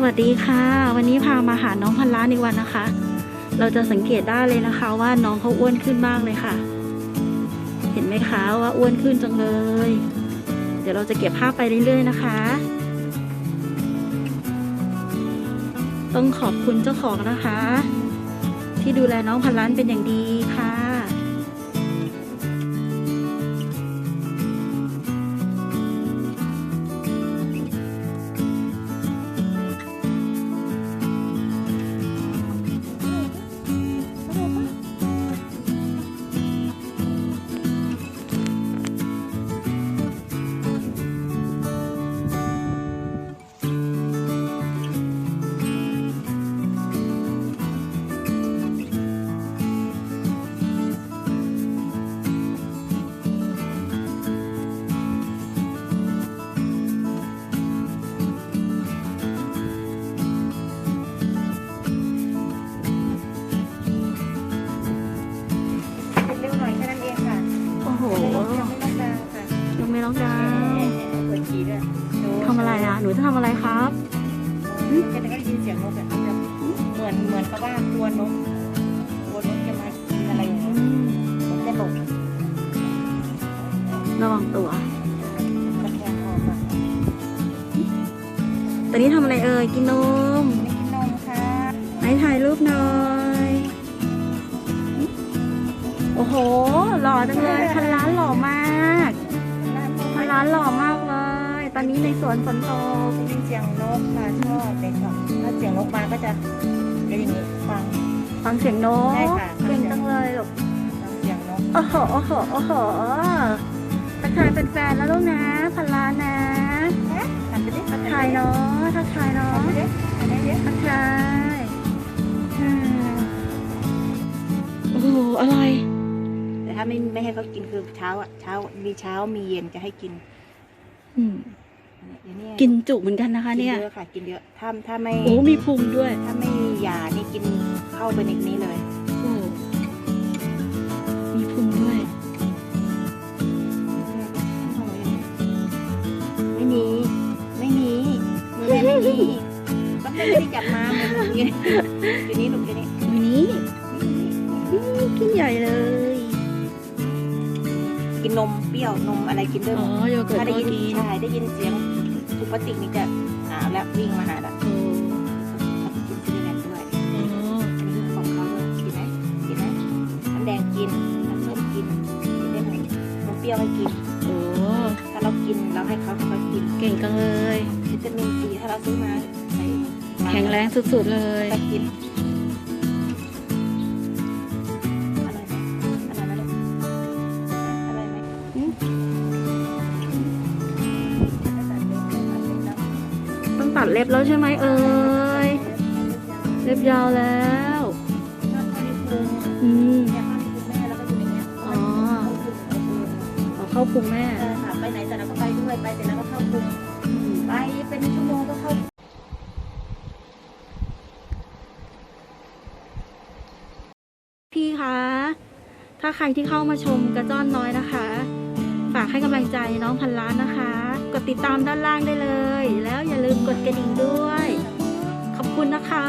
สวัสดีค่ะ วันนี้พามาหาน้องพันล้านอีกวันนะคะ เราจะสังเกตได้เลยนะคะว่าน้องเขาอ้วนขึ้นมากเลยค่ะ เห็นไหมคะว่าอ้วนขึ้นจังเลย เดี๋ยวเราจะเก็บภาพไปเรื่อยๆนะคะ ต้องขอบคุณเจ้าของนะคะ ที่ดูแลน้องพันล้านเป็นอย่างดี จะทำอะไรครับแค่นั้นก็ได้ยินเสียงนกแบบจะเหมือนเหมือนกับว่าตัวนกตัวนกจะมากินอะไรอย่างเงี้ยเหมือนจะหลบระวังตัวตะแคงคอมาตอนนี้ทำอะไรเอ่ยกินนมไม่กินนมค่ะไหนถ่ายรูปหน่อย โอ้โห หล่อจังเลยพันล้านหล่อมากพันล้านหล่อมากเลยต อนนี้ในสวนฝนตกได้ยินเสียงนกค่ะชอบเด็กชอบถ้าเสียงนกมาก็จะเป็นอย่างนี้ฟังฟังเสียงนกใช่ค่ะเก่งจังเลยลูกฟังเสียงนกโอ้โหโอ้โหโอ้โหทักทายเป็นแฟนแล้วลูกนะพันล้านนะทำไปดิทักทายเนาะทักทายเนาะทำไปดิทำไปดิทักทายอืมโอ้โหอร่อยแต่ถ้าไม่ไม่ให้เขากินคือเช้าอะเช้ามีเช้ามีเย็นจะให้กิน อืม เดี๋ยวเนี่ยกินจุเหมือนกันนะคะ กินเนี่ยเยอะค่ะ กินเยอะถ้าถ้าไม่โอ้มีพุงด้วยถ้าไม่หยานี่กินเข้าไปในนี้เลย โอ้มีพุงด้วย ไม่มี ไม่มีมือแม่ไม่มีก็ไม่ได้จับมามือมืออยู่นี่อยู่นี่หนูอยู่นี่วันนี้อื้อกินใหญ่เลย กินนมเปรี้ยวนมอะไรกินด้วยหอ๋มอดโยเกิร์ถ้าตได้ก็ยินกิน ใช่ได้ยินเสียงถุงพลาสติกนี่จะหนาวแล้ววิ่งมาหาละโอ้เขาจะกินซีรีแลนด์ด้วย อ๋ออันนี้คือของเขาเลยกินไหมกินไหมน้ำแดงกินน้ำส้มกินกินได้หมดนมเปรี้ยวให้กิน โอ้ถ้าเรากินเราให้เขาเขากินเก่งจังเลยวิตามินซีถ้าเราซื้อมาใส่มาแข็งแรงสุดๆเลย ไปกิน ตัดเล็บแล้วใช่ไหมเอ่ยเล็บยาวแล้วอืมอ๋อเอาเข้าพุงแม่ไปไหนแต่เราก็ไปด้วยไปเสร็จแล้วก็เข้าคุมอืมไปเป็นชั่วโมงก็เข้าพี่คะ ถ้าใครที่เข้ามาชมกระจ้อนน้อยนะคะ ฝากให้กำลังใจน้องพันล้านนะคะ กดติดตามด้านล่างได้เลย แล้วอย่าลืมกดกระดิ่งด้วย ขอบคุณนะคะ